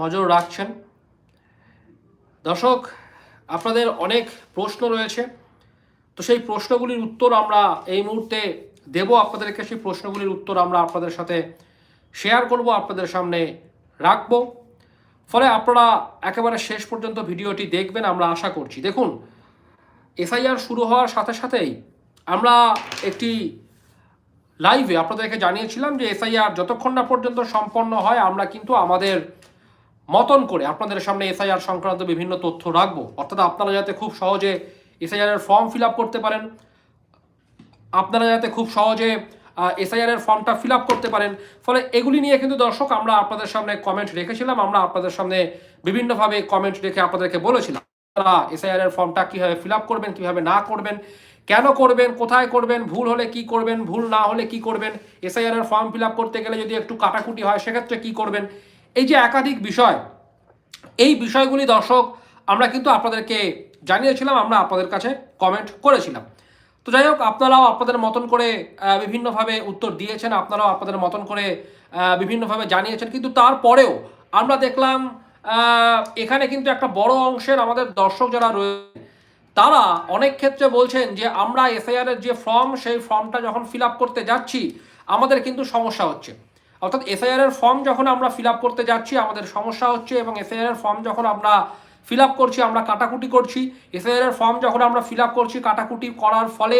নজর রাখছেন। দর্শক, আপনাদের অনেক প্রশ্ন রয়েছে। তো সেই প্রশ্নগুলির উত্তর আমরা এই মুহূর্তে দেব আপনাদেরকে। সেই প্রশ্নগুলির উত্তর আমরা আপনাদের সাথে শেয়ার করব, আপনাদের সামনে রাখব। ফলে আপনারা একেবারে শেষ পর্যন্ত ভিডিওটি দেখবেন, আমরা আশা করছি। দেখুন, এসআইআর শুরু হওয়ার সাথে সাথেই আমরা একটি লাইভে আপনাদেরকে জানিয়েছিলাম যে এসআইআর যতক্ষণ না পর্যন্ত সম্পন্ন হয়, আমরা কিন্তু আমাদের মতন করে আপনাদের সামনে এসআইআর সংক্রান্ত বিভিন্ন তথ্য রাখব। অর্থাৎ আপনারা যাতে খুব সহজে এসআইআর এর ফর্ম ফিল করতে পারেন, আপনারা যাতে খুব সহজে এসআইআর এর ফর্মটা ফিল করতে পারেন। ফলে এগুলি নিয়ে কিন্তু দর্শক আমরা আপনাদের সামনে কমেন্ট রেখেছিলাম, আমরা আপনাদের সামনে বিভিন্নভাবে কমেন্ট রেখে আপনাদেরকে বলেছিলাম, আপনারা এসআইআর এর ফর্মটা কীভাবে ফিল করবেন, কীভাবে না করবেন, কেন করবেন, কোথায় করবেন, ভুল হলে কি করবেন, ভুল না হলে কি করবেন, এসআইআর এর ফর্ম ফিল করতে গেলে যদি একটু কাটাকুটি হয়, সেক্ষেত্রে কি করবেন এই যে একাধিক বিষয়, এই বিষয়গুলি দর্শক, আমরা কিন্তু আপনাদেরকে জানিয়েছিলাম, আমরা আপনাদের কাছে কমেন্ট করেছিলাম। তো যাই হোক, আপনারাও আপনাদের মতন করে বিভিন্নভাবে উত্তর দিয়েছেন, আপনারাও আপনাদের মতন করে বিভিন্নভাবে জানিয়েছেন। কিন্তু তারপরেও আমরা দেখলাম এখানে কিন্তু একটা বড় অংশের আমাদের দর্শক যারা রয়েছে তারা অনেক ক্ষেত্রে বলছেন যে, আমরা এসআইআর এর যে ফর্ম সেই ফর্মটা যখন ফিল করতে যাচ্ছি, আমাদের কিন্তু সমস্যা হচ্ছে। অর্থাৎ এসআইআর এর ফর্ম যখন আমরা ফিল করতে যাচ্ছি, আমাদের সমস্যা হচ্ছে এবং এসআইআর এর ফর্ম যখন আমরা ফিল করছি, আমরা কাটাকুটি করছি। এসআইআর এর ফর্ম যখন আমরা ফিল করছি কাটাকুটি করার ফলে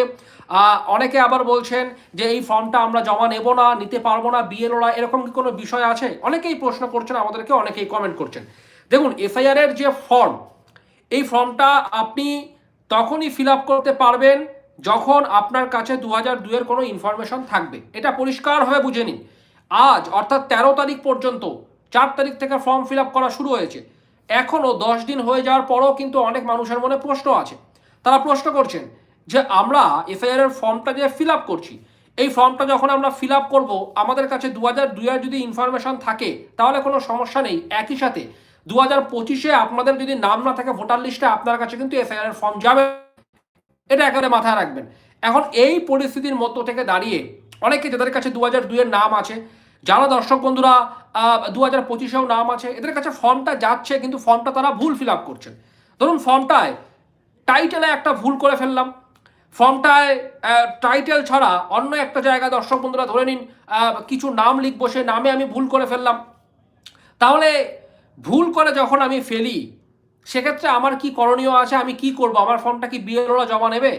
অনেকে আবার বলছেন যে এই ফর্মটা আমরা জমা নেব না, নিতে পারব না বিএলওরা এরকম কি কোনো বিষয় আছে? অনেকেই প্রশ্ন করছেন, আমাদেরকে অনেকেই কমেন্ট করছেন। দেখুন এসআইআর এর যে ফর্ম এই ফর্মটা আপনি তখনই ফিল করতে পারবেন যখন আপনার কাছে দু হাজার দুয়ের কোনো ইনফরমেশন থাকবে। এটা পরিষ্কারভাবে বুঝে নিন। আজ, অর্থাৎ তেরো তারিখ পর্যন্ত, চার তারিখ থেকে ফর্ম ফিল করা শুরু হয়েছে। এখনও দশ দিন হয়ে যাওয়ার পরও কিন্তু অনেক মানুষের মনে প্রশ্ন আছে। তারা প্রশ্ন করছেন যে, আমরা এফআইআর এর ফর্মটা যে ফিল করছি, এই ফর্মটা যখন আমরা ফিল আপ করব, আমাদের কাছে দু হাজার দুইয়ের যদি ইনফরমেশন থাকে, তাহলে কোনো সমস্যা নেই। একই সাথে দু হাজার পঁচিশে আপনাদের যদি নাম না থাকে ভোটার লিস্টে আপনার কাছে কিন্তু এফআইআর ফর্ম যাবে। এটা একেবারে মাথায় রাখবেন। এখন এই পরিস্থিতির মধ্য থেকে দাঁড়িয়ে অনেকে যাদের কাছে দু হাজার দুইয়ের নাম আছে যারা দর্শক বন্ধুরা দু হাজার পঁচিশেও নাম আছে, এদের কাছে ফর্মটা যাচ্ছে, কিন্তু ফর্মটা তারা ভুল ফিল আপ করছেন ধরুন ফর্মটায় টাইটেলে একটা ভুল করে ফেললাম। ফর্মটায় টাইটেল ছাড়া অন্য একটা জায়গায় দর্শক বন্ধুরা ধরে নিন কিছু নাম লিখব, সে নামে আমি ভুল করে ফেললাম। তাহলে ভুল করে যখন আমি ফেলি, সেক্ষেত্রে আমার কি করণীয় আছে? আমি কি করব? আমার ফর্মটা কি বিএলওরা জমা নেবে?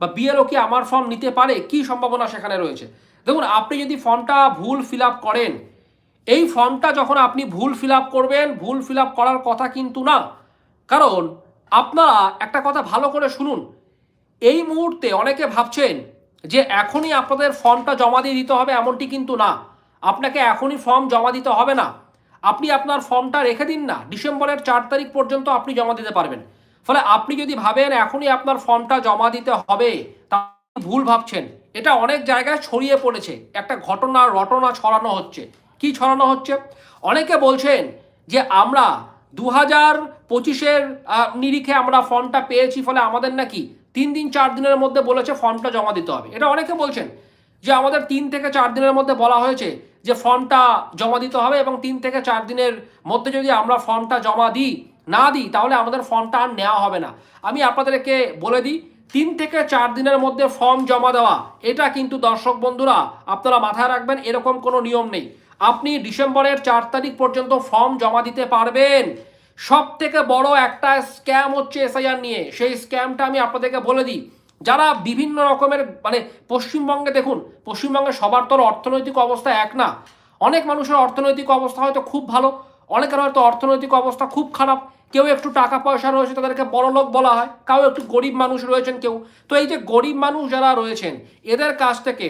বা বিএলও কি আমার ফর্ম নিতে পারে? কি সম্ভাবনা সেখানে রয়েছে? দেখুন, আপনি যদি ফর্মটা ভুল ফিল করেন, এই ফর্মটা যখন আপনি ভুল ফিল করবেন, ভুল ফিল করার কথা কিন্তু না। কারণ আপনারা একটা কথা ভালো করে শুনুন, এই মুহূর্তে অনেকে ভাবছেন যে এখনই আপনাদের ফর্মটা জমা দিয়ে দিতে হবে, এমনটি কিন্তু না। আপনাকে এখনই ফর্ম জমা দিতে হবে না। আপনি আপনার ফর্মটা রেখে দিন না, ডিসেম্বরের চার তারিখ পর্যন্ত আপনি জমা দিতে পারবেন। ফলে আপনি যদি ভাবেন এখনই আপনার ফর্মটা জমা দিতে হবে তা ভুল ভাবছেন। এটা অনেক জায়গায় ছড়িয়ে পড়েছে। একটা ঘটনা রটনা ছড়ানো হচ্ছে। কি ছড়ানো হচ্ছে? অনেকে বলছেন যে আমরা দু হাজার পঁচিশের নিরিখে আমরা ফর্মটা পেয়েছি ফলে আমাদের নাকি তিন দিন, চার দিনের মধ্যে বলেছে ফর্মটা জমা দিতে হবে। এটা অনেকে বলছেন যে আমাদের তিন থেকে চার দিনের মধ্যে বলা হয়েছে যে ফর্মটা জমা দিতে হবে এবং তিন থেকে চার দিনের মধ্যে যদি আমরা ফর্মটা জমা দিই, না দিই, তাহলে আমাদের ফর্মটা আর নেওয়া হবে না। আমি আপনাদেরকে বলে দিই তিন থেকে চার দিনের মধ্যে ফর্ম জমা দেওয়া। এটা কিন্তু দর্শক বন্ধুরা, আপনারা মাথায় রাখবেন, এরকম কোনো নিয়ম নেই। আপনি ডিসেম্বরের চার তারিখ পর্যন্ত ফর্ম জমা দিতে পারবেন। সব থেকে বড় একটা স্ক্যাম হচ্ছে এসআইআর নিয়ে। সেই স্ক্যামটা আমি আপনাদেরকে বলে দিই। যারা বিভিন্ন রকমের মানে পশ্চিমবঙ্গে দেখুন, পশ্চিমবঙ্গে সবার তো আর অর্থনৈতিক অবস্থা এক না। অনেক মানুষের অর্থনৈতিক অবস্থা হয়তো খুব ভালো, অনেকের হয়তো অর্থনৈতিক অবস্থা খুব খারাপ। কেউ একটু টাকা পয়সা রয়েছে তাদেরকে বড় লোক বলা হয় কাউ একটু গরিব মানুষ রয়েছেন কেউ। তো এই যে গরিব মানুষ যারা রয়েছেন, এদের কাছ থেকে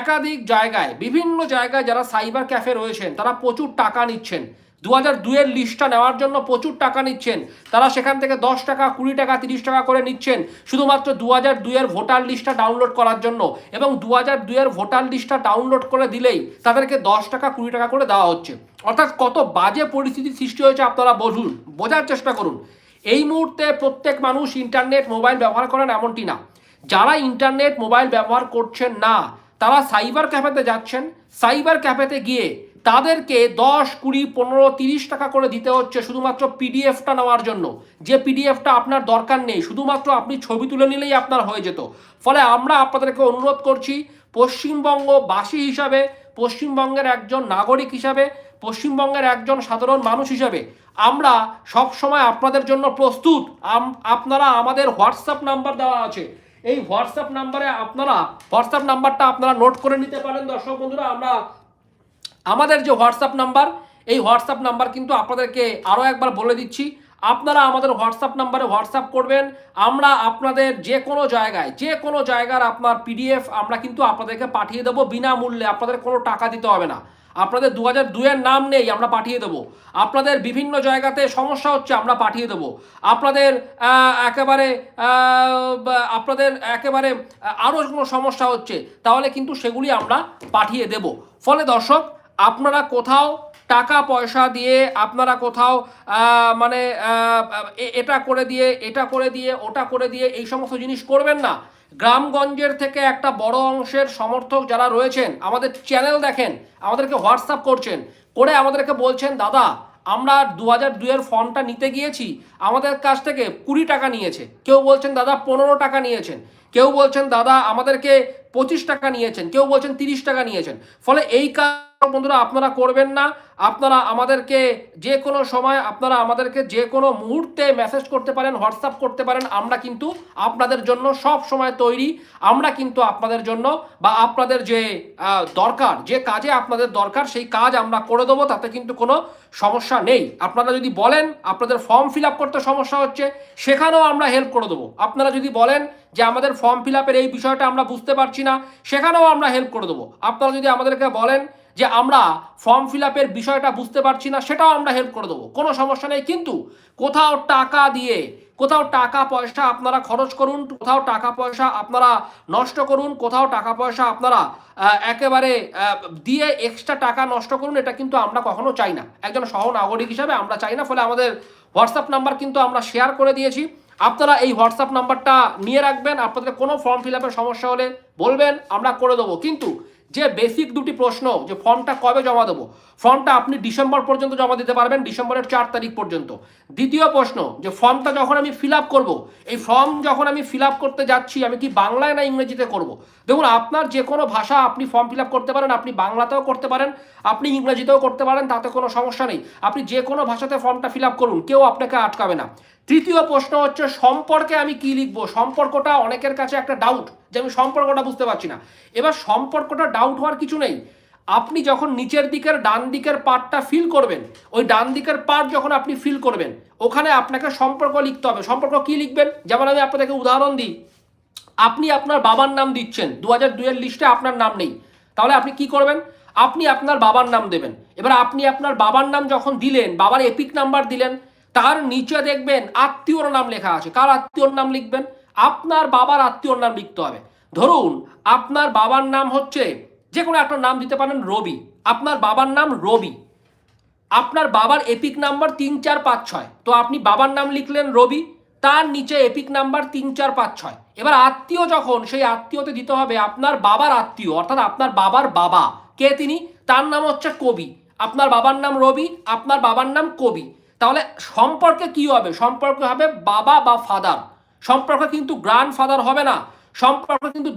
একাধিক জায়গায়, বিভিন্ন জায়গায় যারা সাইবার ক্যাফে রয়েছেন, তারা প্রচুর টাকা নিচ্ছেন। দু হাজার দুইয়ের লিস্টটা নেওয়ার জন্য প্রচুর টাকা নিচ্ছেন। তারা সেখান থেকে দশ টাকা, কুড়ি টাকা, তিরিশ টাকা করে নিচ্ছেন, শুধুমাত্র দু হাজার দুইয়ের ভোটার লিস্টটা ডাউনলোড করার জন্য। এবং দু হাজার দুইয়ের ভোটার লিস্টটা ডাউনলোড করে দিলেই তাদেরকে দশ টাকা, কুড়ি টাকা করে দেওয়া হচ্ছে। অর্থাৎ কত বাজে পরিস্থিতি সৃষ্টি হয়েছে আপনারা বুঝুন বোঝার চেষ্টা করুন। এই মুহূর্তে প্রত্যেক মানুষ ইন্টারনেট মোবাইল ব্যবহার করেন এমনটি না। যারা ইন্টারনেট মোবাইল ব্যবহার করছেন না, তারা সাইবার ক্যাফেতে যাচ্ছেন। সাইবার ক্যাফেতে গিয়ে তাদেরকে দশ, কুড়ি, পনেরো, তিরিশ টাকা করে দিতে হচ্ছে শুধুমাত্র পিডিএফটা নেওয়ার জন্য। যে পিডিএফটা আপনার দরকার নেই, শুধুমাত্র আপনি ছবি তুলে নিলেই আপনার হয়ে যেত। ফলে আমরা আপনাদেরকে অনুরোধ করছি পশ্চিমবঙ্গবাসী হিসাবে, পশ্চিমবঙ্গের একজন নাগরিক হিসাবে, পশ্চিমবঙ্গের একজন সাধারণ মানুষ হিসাবে, আমরা সব সময় আপনাদের জন্য প্রস্তুত। আপনারা আমাদের হোয়াটসঅ্যাপ নাম্বার দেওয়া আছে। এই হোয়াটসঅ্যাপ নাম্বারে আপনারা, হোয়াটসঅ্যাপ নাম্বারটা আপনারা নোট করে নিতে পারেন দর্শক বন্ধুরা। আমরা আমাদের যে হোয়াটসঅ্যাপ নাম্বার, এই হোয়াটসঅ্যাপ নাম্বার কিন্তু আপনাদেরকে আরও একবার বলে দিচ্ছি, আপনারা আমাদের হোয়াটসঅ্যাপ নাম্বারে হোয়াটসঅ্যাপ করবেন, আমরা আপনাদের যে কোনো জায়গায়, যে কোনো জায়গার আপনার পিডিএফ আমরা কিন্তু আপনাদেরকে পাঠিয়ে দেবো বিনামূল্যে, আপনাদের কোনো টাকা দিতে হবে না। আপনাদের দু হাজার দুয়ের নাম নেই, আমরা পাঠিয়ে দেবো। আপনাদের বিভিন্ন জায়গাতে সমস্যা হচ্ছে, আমরা পাঠিয়ে দেবো। আপনাদের একেবারে আপনাদের একেবারে, আরও কোনো সমস্যা হচ্ছে, তাহলে কিন্তু সেগুলি আমরা পাঠিয়ে দেব। ফলে দর্শক আপনারা কোথাও টাকা পয়সা দিয়ে আপনারা কোথাও মানে এটা করে দিয়ে, এটা করে দিয়ে, ওটা করে দিয়ে এই সমস্ত জিনিস করবেন না। গ্রামগঞ্জের থেকে একটা বড় অংশের সমর্থক যারা রয়েছেন, আমাদের চ্যানেল দেখেন, আমাদেরকে হোয়াটসঅ্যাপ করছেন, করে আমাদেরকে বলছেন, দাদা, আমরা দু হাজার দুইয়ের ফর্মটা নিতে গিয়েছি, আমাদের কাছ থেকে কুড়ি টাকা নিয়েছে। কেউ বলছেন, দাদা, পনেরো টাকা নিয়েছেন। কেউ বলছেন, দাদা, আমাদেরকে পঁচিশ টাকা নিয়েছেন। কেউ বলছেন, তিরিশ টাকা নিয়েছেন। ফলে এই কাজ বন্ধুরা, আপনারা করবেন না। আপনারা আমাদেরকে যে কোনো সময়, আপনারা আমাদেরকে যে কোনো মুহূর্তে মেসেজ করতে পারেন হোয়াটসঅ্যাপ করতে পারেন। আমরা কিন্তু আপনাদের জন্য সব সময় তৈরি। আমরা কিন্তু আপনাদের জন্য বা আপনাদের যে দরকার, যে কাজে আপনাদের দরকার, সেই কাজ আমরা করে দেবো। তাতে কিন্তু কোনো সমস্যা নেই। আপনারা যদি বলেন, আপনাদের ফর্ম ফিল আপ করতে সমস্যা হচ্ছে, সেখানেও আমরা হেল্প করে দেবো। আপনারা যদি বলেন যে, আমাদের ফর্ম ফিল আপের এই বিষয়টা আমরা বুঝতে পারছি না, সেখানেও আমরা হেল্প করে দেবো। আপনারা যদি আমাদেরকে বলেন যে আমরা ফর্ম ফিল আপের বিষয়টা বুঝতে পারছি না, সেটাও আমরা হেল্প করে দেবো। কোনো সমস্যা নেই, কিন্তু কোথাও টাকা দিয়ে, কোথাও টাকা পয়সা আপনারা খরচ করুন, কোথাও টাকা পয়সা আপনারা নষ্ট করুন, কোথাও টাকা পয়সা আপনারা একেবারে দিয়ে এক্সট্রা টাকা নষ্ট করুন, এটা কিন্তু আমরা কখনো চাই না। একজন সহ নাগরিক হিসাবে আমরা চাই না, ফলে আমাদের হোয়াটসঅ্যাপ নাম্বার কিন্তু আমরা শেয়ার করে দিয়েছি। আপনারা এই হোয়াটসঅ্যাপ নাম্বারটা নিয়ে রাখবেন, আপনাদের কোনো ফর্ম ফিল আপের সমস্যা হলে বলবেন, আমরা করে দেবো। কিন্তু যে বেসিক দুটি প্রশ্ন, যে ফর্মটা কবে জমা দেবো? ফর্মটা আপনি ডিসেম্বর পর্যন্ত জমা দিতে পারবেন, ডিসেম্বরের চার তারিখ পর্যন্ত। দ্বিতীয় প্রশ্ন, যে ফর্মটা যখন আমি ফিল আপ করব, এই ফর্ম যখন আমি ফিল আপ করতে যাচ্ছি, আমি কি বাংলায় না ইংরেজিতে করব? দেখুন, আপনার যে কোনো ভাষা আপনি ফর্ম ফিল আপ করতে পারেন, আপনি বাংলাতেও করতে পারেন, আপনি ইংরেজিতেও করতে পারেন, তাতে কোনো সমস্যা নেই। আপনি যে কোনো ভাষাতে ফর্মটা ফিল আপ করুন, কেউ আপনাকে আটকাবে না। তৃতীয় প্রশ্ন হচ্ছে, সম্পর্কে আমি কি লিখব? সম্পর্কটা অনেকের কাছে একটা ডাউট যে আমি সম্পর্কটা বুঝতে পারছি না। এবার সম্পর্কটা ডাউট হওয়ার কিছু নেই। আপনি যখন নিচের দিকের, ডান দিকের পার্টটা ফিল করবেন, ওই ডান দিকের পার্ট যখন আপনি ফিল করবেন, ওখানে আপনাকে সম্পর্ক লিখতে হবে। সম্পর্ক কি লিখবেন? যেমন আমি আপনাদেরকে উদাহরণ দিই। আপনি আপনার বাবার নাম দিচ্ছেন। দু হাজার দুইয়ের লিস্টে আপনার নাম নেই। তাহলে আপনি কি করবেন? আপনি আপনার বাবার নাম দেবেন। এবার আপনি আপনার বাবার নাম যখন দিলেন, বাবার এপিক নাম্বার দিলেন, তার নিচে দেখবেন আত্মীয়র নাম লেখা আছে। কার আত্মীয়র নাম লিখবেন? আপনার বাবার আত্মীয়র নাম লিখতে হবে। ধরুন, আপনার বাবার নাম হচ্ছে যে কোনো একটা নাম দিতে পারেন রবি। আপনার বাবার নাম রবি। আপনার বাবার এপিক নাম্বার তিন চার পাঁচ ছয়। তো আপনি বাবার নাম লিখলেন রবি, তার নিচে এপিক নাম্বার তিন চার পাঁচ ছয়। এবার আত্মীয় যখন, সেই আত্মীয়তে দিতে হবে আপনার বাবার আত্মীয়, অর্থাৎ আপনার বাবার বাবা। কে তিনি? তার নাম হচ্ছে কবি। আপনার বাবার নাম রবি, আপনার বাবার নাম কবি। তাহলে সম্পর্কে কি হবে? সম্পর্কে হবে বাবা বা ফাদার। সম্পর্ক কিন্তু গ্র্যান্ড ফাদার হবে না, সম্পর্ক কিন্তু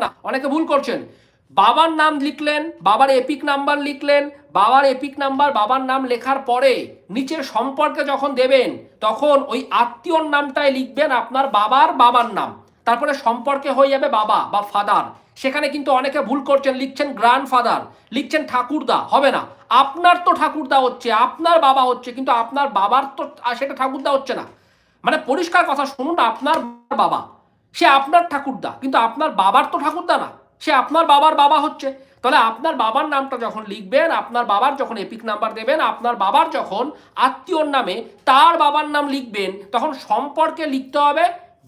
না। অনেকে ভুল করছেন। বাবার নাম লিখলেন, বাবার এপিক নাম্বার লিখলেন, বাবার এপিক নাম্বার বাবার নাম লেখার পরে নিচের সম্পর্কে যখন দেবেন, তখন ওই আত্মীয়র নামটাই লিখবেন আপনার বাবার বাবার নাম। তারপরে সম্পর্কে হয়ে যাবে বাবা বা ফাদার সেখানে কিন্তু অনেকে ভুল করছেন, লিখছেন গ্র্যান্ড ফাদার লিখছেন ঠাকুরদা, হবে না। আপনার তো ঠাকুরদা হচ্ছে, আপনার বাবা হচ্ছে, কিন্তু আপনার বাবার তো সেটা ঠাকুরদা হচ্ছে না। মানে পরিষ্কার কথা, শুনুন আপনার বাবা, সে আপনার ঠাকুরদা, কিন্তু আপনার বাবার তো ঠাকুরদা না। সে আপনার বাবার বাবা হচ্ছে। তাহলে আপনার বাবার নামটা যখন লিখবেন, আপনার বাবার যখন এপিক নাম্বার দেবেন, আপনার বাবার যখন আত্মীয়র নামে তার বাবার নাম লিখবেন, তখন সম্পর্কে লিখতে হবে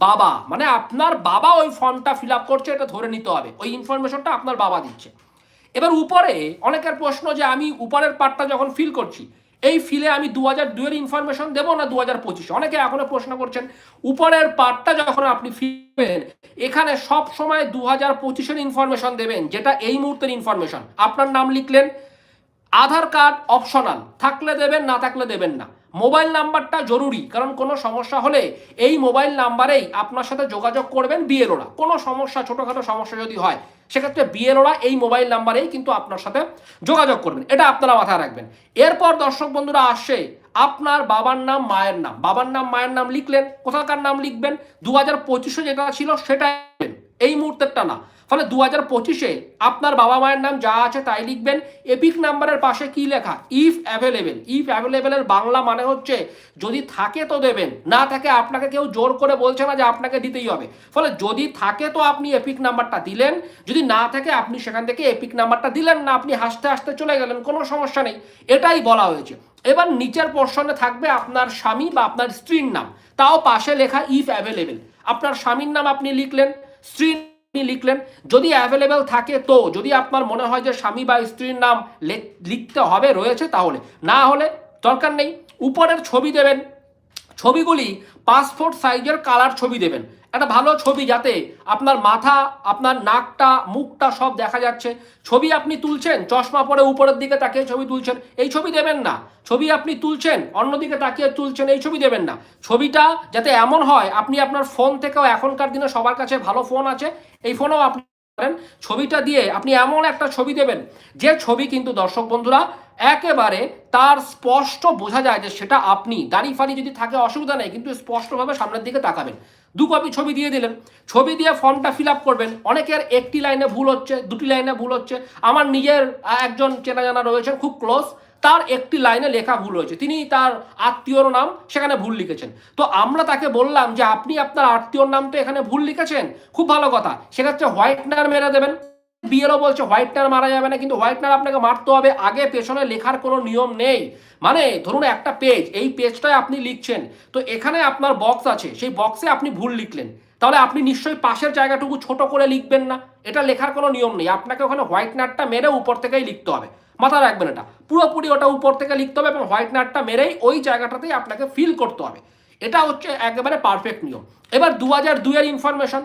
বাবা মানে আপনার বাবা ওই ফর্মটা ফিল আপ করছে, এটা ধরে নিতে হবে। ওই ইনফরমেশনটা আপনার বাবা দিচ্ছে। এবার উপরে অনেকের প্রশ্ন যে আমি উপরের পার্টটা যখন ফিল করছি, এই ফিলে আমি দু হাজার দুয়ের ইনফরমেশন দেবো না দু হাজার পঁচিশে? অনেকে এখনও প্রশ্ন করছেন, উপরের পার্টটা যখন আপনি ফিরবেন এখানে সব সময় দু হাজার পঁচিশের ইনফরমেশন দেবেন, যেটা এই মুহূর্তের ইনফরমেশন আপনার নাম লিখলেন, আধার কার্ড অপশনাল থাকলে দেবেন, না থাকলে দেবেন না। মোবাইল নাম্বারটা জরুরি, কারণ কোনো সমস্যা হলে এই মোবাইল নাম্বারেই আপনার সাথে যোগাযোগ করবেন বিএলওরা। কোনো সমস্যা, ছোটোখাটো সমস্যা যদি হয়, সেক্ষেত্রে বিএলওরা এই মোবাইল নাম্বারেই কিন্তু আপনার সাথে যোগাযোগ করবেন। এটা আপনারা মাথায় রাখবেন। এরপর দর্শক বন্ধুরা আসে আপনার বাবার নাম, মায়ের নাম। বাবার নাম, মায়ের নাম লিখলেন, কোথাকার নাম লিখবেন? দু হাজার পঁচিশে যেটা ছিল সেটা। এই মুহূর্তেরটা না। ফলে দু হাজার পঁচিশে আপনার বাবা মায়ের নাম যা আছে তাই লিখবেন। এপিক নাম্বারের পাশে কি লেখা? ইফ অ্যাভেলেবেল ইফ অ্যাভেলেবেলের বাংলা মানে হচ্ছে যদি থাকে তো দেবেন। না থাকে আপনাকে কেউ জোর করে বলছে না যে আপনাকে দিতেই হবে। ফলে যদি থাকে তো আপনি এপিক নাম্বারটা দিলেন। যদি না থাকে আপনি সেখান থেকে এপিক নাম্বারটা দিলেন না, আপনি হাসতে হাসতে চলে গেলেন। কোনো সমস্যা নেই। এটাই বলা হয়েছে। এবার নিচের পোর্শনে থাকবে আপনার স্বামী বা আপনার স্ত্রীর নাম। তাও পাশে লেখা ইফ অ্যাভেলেবেল আপনার স্বামীর নাম আপনি লিখলেন। আপনি লিখলেন, যদি অ্যাভেলেবেল থাকে তো, যদি আপনার মনে হয় যে স্বামী বা স্ত্রীর নাম লিখতে হবে, রয়েছে তাহলে। না হলে দরকার নেই, উপরের ছবি দেবেন, ছবিগুলি পাসপোর্ট সাইজের কালার ছবি দেবেন। একটা ভালো ছবি যাতে আপনার মাথা, আপনার নাকটা, মুখটা সব দেখা যাচ্ছে। ছবি আপনি তুলছেন, চশমা পরে উপরের দিকে তাকিয়ে ছবি তুলছেন, এই ছবি দেবেন না। ছবি আপনি তুলছেন, অন্যদিকে তাকিয়ে তুলছেন, এই ছবি দেবেন না। ছবিটা যাতে এমন হয়, আপনি আপনার ফোন থেকেও এখনকার দিনে সবার কাছে ভালো ফোন আছে, এই ফোনেও আপনি ছবিটা দিয়ে আপনি এমন একটা ছবি দেবেন, যে ছবি কিন্তু দর্শক বন্ধুরা একেবারে তার স্পষ্ট বোঝা যায় যে সেটা আপনি। দাড়ি ফাড়ি যদি থাকে, অসুবিধা নেই, কিন্তু স্পষ্টভাবে সামনের দিকে তাকাবেন। দু কপি ছবি দিয়ে দিলেন। ছবি দিয়ে ফর্মটা ফিল আপ করবেন। অনেকের একটি লাইনে ভুল হচ্ছে, দুটি লাইনে ভুল হচ্ছে। আমার নিজের একজন চেনা জানা রয়েছেন, খুব ক্লোজ তার একটি লাইনে লেখা ভুল হয়েছে। তিনি তার আত্মীয়র নাম সেখানে ভুল লিখেছেন। তো আমরা তাকে বললাম যে, আপনি আপনার আত্মীয়র নাম তো এখানে ভুল লিখেছেন? খুব ভালো কথা। সেক্ষেত্রে হোয়াইটনার মেরে দেবেন। বিএলও বলছে হোয়াইটনার মারা যাবে না, কিন্তু হোয়াইটনার আপনাকে মারতে হবে। আগে পেছনে লেখার কোনো নিয়ম নেই। মানে ধরুন একটা পেজ এই পেজটায় আপনি লিখছেন, তো এখানে আপনার বক্স আছে। সেই বক্সে আপনি ভুল লিখলেন। তাহলে আপনি নিশ্চয়ই পাশের জায়গাটুকু ছোট করে লিখবেন না। এটা লেখার কোনো নিয়ম নেই। আপনাকে ওখানে হোয়াইটনারটা মেরে উপর থেকেই লিখতে হবে। মাথায় রাখবেন এটা। পুরোপুরি ওটা উপর থেকে লিখতে হবে এবং হোয়াইট নাটটা মেরেই ওই জায়গাটাতেই আপনাকে ফিল করতে হবে। এটা হচ্ছে একেবারে পারফেক্ট নিয়ম। এবার দু হাজার দুইয়ের ইনফরমেশন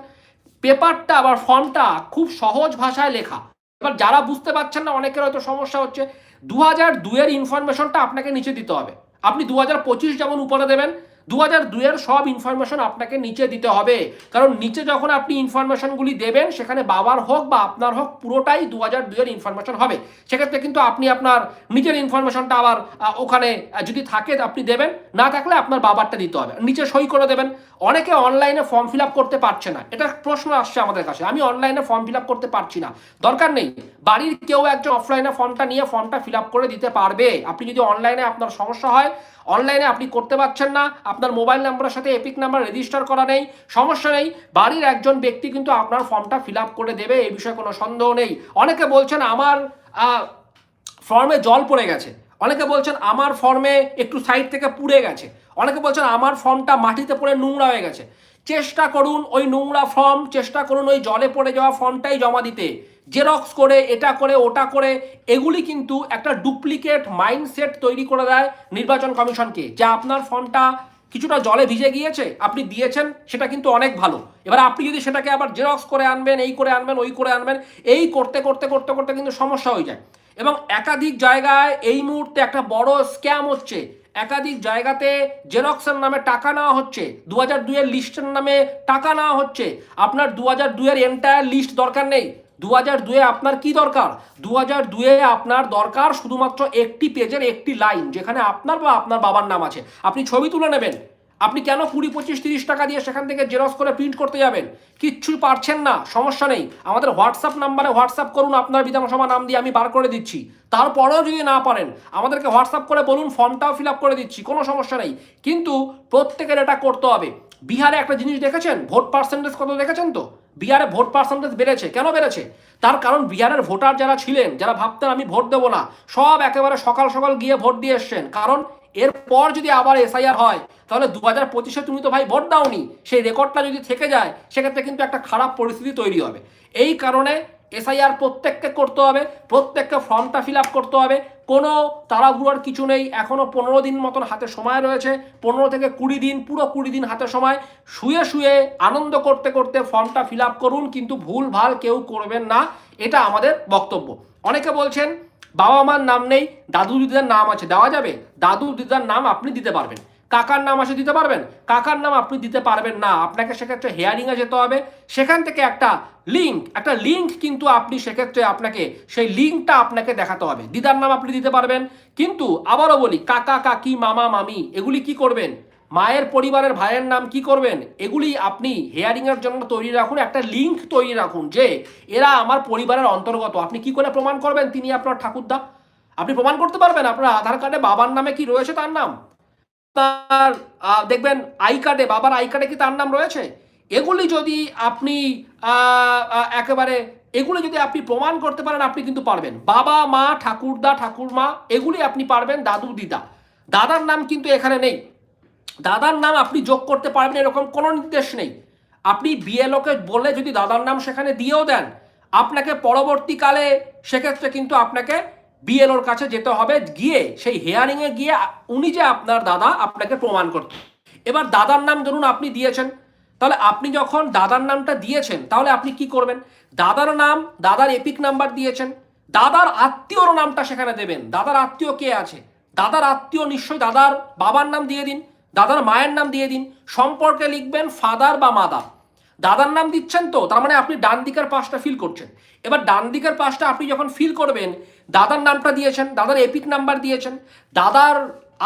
পেপারটা, আবার ফর্মটা খুব সহজ ভাষায় লেখা। এবার যারা বুঝতে পারছেন না, অনেকের হয়তো সমস্যা হচ্ছে। দু হাজার দুইয়ের ইনফরমেশনটা আপনাকে নিচে দিতে হবে। আপনি দু হাজার পঁচিশ যেমন উপরে দেবেন দু হাজার দুইয়ের সব ইনফরমেশন আপনাকে নিচে দিতে হবে। কারণ নিচে যখন আপনি ইনফরমেশনগুলি দেবেন, সেখানে বাবার হোক বা আপনার হোক পুরোটাই দু হাজার দুইয়ের ইনফরমেশন হবে। সেক্ষেত্রে কিন্তু আপনি আপনার নিজের ইনফরমেশনটা আবার ওখানে যদি থাকে আপনি দেবেন। না থাকলে আপনার বাবারটা দিতে হবে। নিচে সই করে দেবেন। অনেকে অনলাইনে ফর্ম ফিল আপ করতে পারছে না। এটা প্রশ্ন আসছে আমাদের কাছে। আমি অনলাইনে ফর্ম ফিল আপ করতে পারছি না। দরকার নেই। বাড়ির কেউ একজন অফলাইনে ফর্মটা নিয়ে ফর্মটা ফিল আপ করে দিতে পারবে। আপনি যদি অনলাইনে আপনার সমস্যা হয় অনলাইনে আপনি করতে পারছেন না, আপনার মোবাইল নাম্বারের সাথে এপিক নাম্বার রেজিস্টার করা নেই। সমস্যা নেই, বাড়ির একজন ব্যক্তি কিন্তু আপনার ফর্মটা ফিল আপ করে দেবে, এই বিষয়ে কোনো সন্দেহ নেই। অনেকে বলছেন, আমার ফর্মে জল পড়ে গেছে। অনেকে বলছেন, আমার ফর্মে একটু সাইড থেকে পুড়ে গেছে। অনেকে বলছেন, আমার ফর্মটা মাটিতে পড়ে নোংরা হয়ে গেছে। চেষ্টা করুন, ওই নোংরা ফর্ম চেষ্টা করুন, ওই জলে পড়ে যাওয়া ফর্মটাই জমা দিতে। জেরক্স করে, এটা করে, ওটা করে, এগুলি কিন্তু একটা ডুপ্লিকেট মাইন্ডসেট তৈরি করে দেয় নির্বাচন কমিশনকে। যে আপনার ফর্মটা কিছুটা জলে ভিজে গিয়েছে, আপনি দিয়েছেন, সেটা কিন্তু অনেক ভালো। এবার আপনি যদি সেটাকে আবার জেরক্স করে আনবেন, এই করে আনবেন, ওই করে আনবেন, এই করতে করতে করতে করতে কিন্তু সমস্যা হয়ে যায়। এবং একাধিক জায়গায় এই মুহূর্তে একটা বড় স্ক্যাম হচ্ছে। একাধিক জায়গাতে জেরক্সের নামে টাকা নেওয়া হচ্ছে দু হাজার দুইয়ের লিস্টের নামে টাকা নেওয়া হচ্ছে। আপনার দু হাজার দুইয়ের এন্টায়ার লিস্ট দরকার নেই। দু হাজার দুয়ে আপনার কি দরকার? দু হাজার দুয়ে আপনার দরকার শুধুমাত্র একটি পেজের একটি লাইন, যেখানে আপনার বা আপনার বাবার নাম আছে। আপনি ছবি তুলে নেবেন। আপনি কেন কুড়ি, পঁচিশ, তিরিশ টাকা দিয়ে সেখান থেকে জেরক্স করে প্রিন্ট করতে যাবেন? কিচ্ছু পারছেন না, সমস্যা নেই। আমাদের হোয়াটসঅ্যাপ নাম্বারে হোয়াটসঅ্যাপ করুন, আপনার বিধানসভা নাম দিয়ে আমি বার করে দিচ্ছি। তারপরেও যদি না পারেন, আমাদেরকে হোয়াটসঅ্যাপ করে বলুন, ফর্মটাও ফিল আপ করে দিচ্ছি, কোনো সমস্যা নেই। কিন্তু প্রত্যেকের এটা করতে হবে। বিহারে একটা জিনিস দেখেছেন? ভোট পার্সেন্টেজ কত দেখেছেন তো? বিহারে ভোট পার্সেন্টেজ বেড়েছে। কেন বেড়েছে? তার কারণ বিহারের ভোটার যারা ছিলেন, যারা ভাবতেন আমি ভোট দেবো না, সব একেবারে সকাল সকাল গিয়ে ভোট দিয়ে এসছেন। কারণ এরপর যদি আবার এসআইআর হয়, তাহলে দু হাজার পঁচিশে তুমি তো ভাই ভোট দাওনি। সেই রেকর্ডটা যদি থেকে যায়, সেক্ষেত্রে কিন্তু একটা খারাপ পরিস্থিতি তৈরি হবে। এই কারণে এসআইআর প্রত্যেককে করতে হবে, প্রত্যেককে ফর্মটা ফিল আপ করতে হবে। কোনো তাড়াহুড়োর কিছু নেই এখনও পনেরো দিন মতন হাতে সময় রয়েছে, পনেরো থেকে কুড়ি দিন, পুরো কুড়ি দিন হাতে সময়। শুয়ে শুয়ে আনন্দ করতে করতে ফর্মটা ফিল আপ করুন, কিন্তু ভুল ভালো কেউ করবেন না, এটা আমাদের বক্তব্য। অনেকে বলছেন বাবা মার নাম নেই দাদু দিদার নাম আছে, দেওয়া যাবে? দাদু দিদার নাম আপনি দিতে পারবেন। কাকার নাম আসে দিতে পারবেন? কাকার নাম আপনি দিতে পারবেন না। আপনাকে সেক্ষেত্রে হেয়ারিংয়ে যেতে হবে। সেখান থেকে একটা লিঙ্ক একটা লিঙ্ক কিন্তু আপনি সেক্ষেত্রে আপনাকে, সেই লিঙ্কটা আপনাকে দেখাতে হবে। দিদার নাম আপনি দিতে পারবেন। কিন্তু আবারও বলি, কাকা, কাকি, মামা, মামি, এগুলি কি করবেন? মায়ের পরিবারের ভাইয়ের নাম কি করবেন? এগুলি আপনি হেয়ারিংয়ের জন্য তৈরি রাখুন, একটা লিঙ্ক তৈরি রাখুন যে এরা আমার পরিবারের অন্তর্গত। আপনি কি করে প্রমাণ করবেন তিনি আপনার ঠাকুরদা? আপনি প্রমাণ করতে পারবেন আপনার আধার কার্ডে বাবার নামে কি রয়েছে তার নাম? আহ, দেখবেন আই কার্ডে বাবার আই কার্ডে কি তার নাম রয়েছে? এগুলি যদি আপনি একেবারে এগুলি যদি আপনি প্রমাণ করতে পারেন আপনি কিন্তু পারবেন। বাবা মা ঠাকুরদা ঠাকুরমা এগুলি আপনি পারবেন দাদু দিদা। দাদার নাম কিন্তু এখানে নেই। দাদার নাম আপনি যোগ করতে পারবেন এরকম কোনো নির্দেশ নেই। আপনি বিএলওকে বলে যদি দাদার নাম সেখানে দিয়েও দেন আপনাকে পরবর্তীকালে সেক্ষেত্রে কিন্তু আপনাকে বিএলওর কাছে যেতে হবে, গিয়ে সেই হেয়ারিংয়ে গিয়ে উনি যে আপনার দাদা আপনাকে প্রমাণ করতে। এবার দাদার নাম ধরুন আপনি দিয়েছেন, তাহলে আপনি যখন দাদার নামটা দিয়েছেন, তাহলে আপনি কি করবেন? দাদার নাম, দাদার এপিক নাম্বার দিয়েছেন, দাদার আত্মীয়র নামটা সেখানে দেবেন। দাদার আত্মীয় কে আছে? দাদার আত্মীয় নিশ্চয়ই দাদার বাবার নাম দিয়ে দিন, দাদার মায়ের নাম দিয়ে দিন, সম্পর্কে লিখবেন ফাদার বা মাদার দাদার নাম দিচ্ছেন তো, তার মানে আপনি ডান দিকের পাশটা ফিল করছেন। এবার ডান দিকের পাশটা আপনি যখন ফিল করবেন দাদার নামটা দিয়েছেন, দাদার এপিক নাম্বার দিয়েছেন, দাদার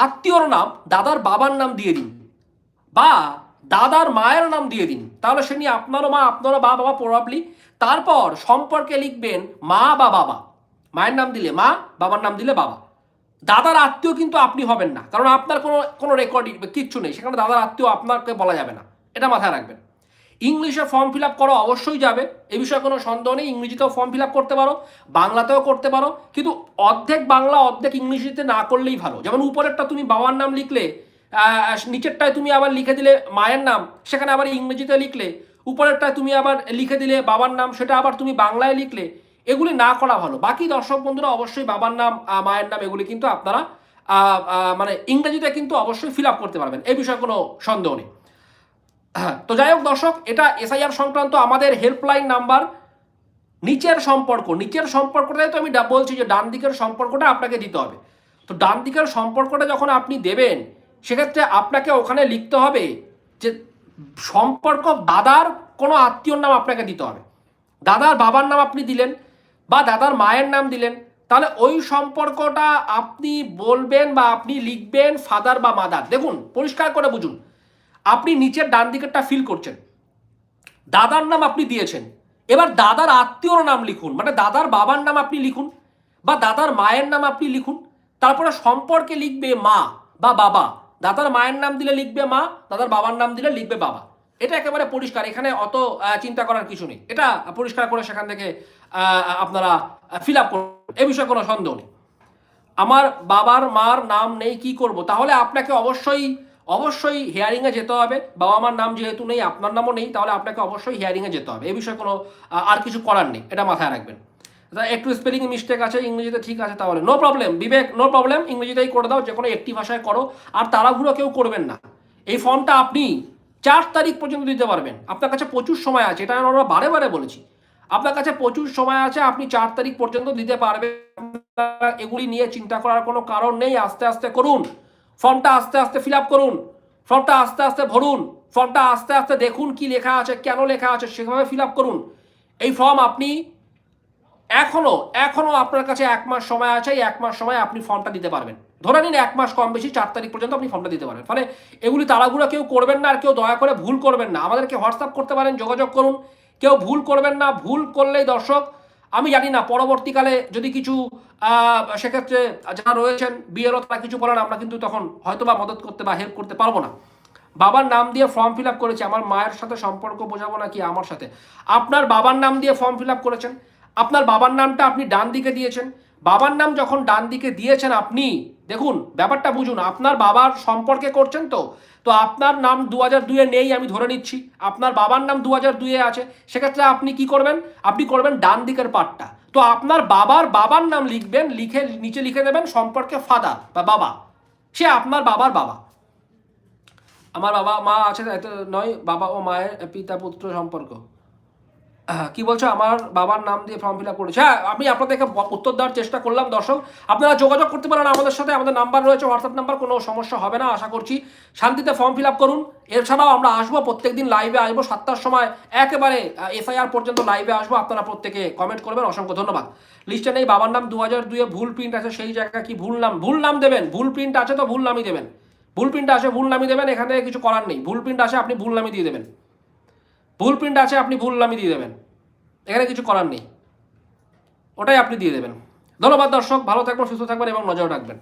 আত্মীয়র নাম, দাদার বাবার নাম দিয়ে দিন, বা দাদার মায়ের নাম দিয়ে দিন। তাহলে সে নিয়ে আপনারও মা, আপনারও বা, বাবা প্রবাবলি তারপর সম্পর্কে লিখবেন মা বা বাবা। মায়ের নাম দিলে মা, বাবার নাম দিলে বাবা। দাদার আত্মীয় কিন্তু আপনি হবেন না, কারণ আপনার কোনো কোনো রেকর্ড কিচ্ছু নেই, সেখানে দাদার আত্মীয় আপনাকে বলা যাবে না। এটা মাথায় রাখবেন। ইংলিশে ফর্ম ফিল আপ করা, অবশ্যই যাবে। এ বিষয়ে কোনো সন্দেহ নেই, ইংরেজিতেও ফর্ম ফিল আপ করতে পারো, বাংলাতেও করতে পারো। কিন্তু অর্ধেক বাংলা, অর্ধেক ইংলিশিতে না করলেই ভালো। যেমন উপরেরটা তুমি বাবার নাম লিখলে নিচেরটায় তুমি আবার লিখে দিলে মায়ের নাম, সেখানে আবার ইংরেজিতে লিখলে, উপরেরটায় তুমি আবার লিখে দিলে বাবার নাম, সেটা আবার তুমি বাংলায় লিখলে, এগুলি না করা ভালো। বাকি দর্শক বন্ধুরা অবশ্যই বাবার নাম মায়ের নাম, এগুলি কিন্তু আপনারা মানে ইংরেজিতে কিন্তু অবশ্যই ফিল আপ করতে পারবেন। এই বিষয়ে কোনো সন্দেহ নেই। হ্যাঁ, তো যাই হোক দর্শক এটা এসআইআর সংক্রান্ত আমাদের হেল্পলাইন নাম্বার নিচের সম্পর্ক নিচের সম্পর্কটাই তো আমি বলছি যে ডান দিকের সম্পর্কটা আপনাকে দিতে হবে। তো ডান দিকের সম্পর্কটা যখন আপনি দেবেন সেক্ষেত্রে আপনাকে ওখানে লিখতে হবে যে সম্পর্ক দাদার কোনো আত্মীয়র নাম আপনাকে দিতে হবে। দাদার বাবার নাম আপনি দিলেন বা দাদার মায়ের নাম দিলেন তাহলে ওই সম্পর্কটা আপনি বলবেন বা আপনি লিখবেন ফাদার বা মাদার দেখুন পরিষ্কার করে বুঝুন। আপনি নিচের ডান দিকেরটা ফিল করছেন। দাদার নাম আপনি দিয়েছেন। এবার দাদার আত্মীয়র নাম লিখুন। মানে দাদার বাবার নাম আপনি লিখুন বা দাদার মায়ের নাম আপনি লিখুন। তারপরে সম্পর্কে লিখবে মা বা বাবা। দাদার মায়ের নাম দিলে লিখবে মা, দাদার বাবার নাম দিলে লিখবে বাবা। এটা একেবারে পরিষ্কার। এখানে অত চিন্তা করার কিছু নেই। এটা পরিষ্কার করে সেখান থেকে আপনারা ফিল আপ করুন। এ বিষয়ে কোনো সন্দেহ নেই। আমার বাবার মার নাম নেই, কি করব? তাহলে আপনাকে অবশ্যই অবশ্যই হিয়ারিংয়ে যেতে হবে। বাবা মার নাম যেহেতু নেই, আপনার নামও নেই, তাহলে আপনাকে অবশ্যই হিয়ারিংয়ে যেতে হবে। এ বিষয়ে কোনো আর কিছু করার নেই, এটা মাথায় রাখবেন। একটু স্পেলিং মিস্টেক আছে, ইংরেজিতে ঠিক আছে তাহলে। No problem Vivek no problem ইংরেজিতেই করে দাও যে কোনো একটি ভাষায় করো। আর তাড়াহুড়ো কেউ করবেন না। এই ফর্মটা আপনি চার তারিখ পর্যন্ত দিতে পারবেন। আপনার কাছে প্রচুর সময় আছে, এটা আমরা বারে বারে বলেছি। আপনার কাছে প্রচুর সময় আছে, আপনি চার তারিখ পর্যন্ত দিতে পারবেন। এগুলি নিয়ে চিন্তা করার কোনো কারণ নেই। আস্তে আস্তে করুন। ফর্মটা আস্তে আস্তে ফিল করুন। ফর্মটা আস্তে আস্তে ভরুন। ফর্মটা আস্তে আস্তে দেখুন কি লেখা আছে, কেন লেখা আছে, সেভাবে ফিল করুন। এই ফর্ম আপনি এখনও এখনও আপনার কাছে এক মাস সময় আছে, এই এক মাস সময় আপনি ফর্মটা দিতে পারবেন। ধরে নিন এক মাস কম বেশি, চার তারিখ পর্যন্ত আপনি ফর্মটা দিতে পারবেন। ফলে এগুলি তাড়াহুড়ো, কেউ করবেন না আর কেউ দয়া করে ভুল করবেন না। আমাদেরকে হোয়াটসঅ্যাপ করতে পারেন, যোগাযোগ করুন। কেউ ভুল করবেন না, ভুল করলেই দর্শক আমি জানি না, পরবর্তীকালে যদি কিছু সেক্ষেত্রে যারা রয়েছেন, বিয়েরও তারা কিছু করার আমরা কিন্তু তখন হয়তো বা মদত করতে বা হেল্প করতে পারব না। বাবার নাম দিয়ে ফর্ম ফিল আপ করেছে, আমার মায়ের সাথে সম্পর্ক বোঝাবো না কি আমার সাথে? আপনার বাবার নাম দিয়ে ফর্ম ফিল আপ করেছেন, আপনার বাবার নামটা আপনি ডান দিকে দিয়েছেন, বাবার নাম যখন ডান দিকে দিয়েছেন আপনি দেখুন, ব্যাপারটা বুঝুন, আপনার বাবার সম্পর্কে করছেন তো তো আপনার নাম দু হাজার দুয়ে নেই, আমি ধরে নিচ্ছি। আপনার বাবার নাম দু হাজার দুয়ে আছে, সেক্ষেত্রে আপনি কি করবেন? আপনি করবেন ডান দিকের পার্টটা তো আপনার বাবার বাবার নাম লিখবেন, লিখে, নিচে লিখে দেবেন সম্পর্কে ফাদার বা বাবা। সে আপনার বাবার বাবা। আমার বাবা মা আছে নয়, বাবা ও মায়ের পিতা পুত্র সম্পর্ক। কি বলছো? আমার বাবার নাম দিয়ে ফর্ম ফিল আপ করেছে। হ্যাঁ আমি আপনাদেরকে উত্তর দেওয়ার চেষ্টা করলাম, দর্শক। আপনারা যোগাযোগ করতে পারেন আমাদের সাথে। আমাদের নাম্বার রয়েছে হোয়াটসঅ্যাপ নাম্বার কোনো সমস্যা হবে না, আশা করছি। শান্তিতে ফর্ম ফিল আপ করুন। এছাড়াও আমরা আসব, প্রত্যেকদিন লাইভে আসব, সাতটার সময় একেবারে এসআইআর পর্যন্ত লাইভে আসব। আপনারা প্রত্যেকে কমেন্ট করবেন। অসংখ্য ধন্যবাদ। লিস্টে নেই, বাবার নাম দু হাজার দুয়ে ভুল প্রিন্ট আছে, সেই জায়গায় কি ভুল নাম? ভুল নাম দেবেন। ভুল প্রিন্ট আছে তো ভুল নামই দেবেন। ভুল প্রিন্ট আছে, ভুল নামই দেবেন, এখানে কিছু করার নেই। ভুল প্রিন্ট আছে, আপনি ভুল নামই দিয়ে দেবেন। ভুল প্রিন্ট আছে, আপনি ভুল নামই দিয়ে দেবেন। এখানে কিছু করার নেই। ওটাই আপনি দিয়ে দেবেন। ধন্যবাদ দর্শক, ভালো থাকবেন, সুস্থ থাকবেন এবং নজর রাখবেন।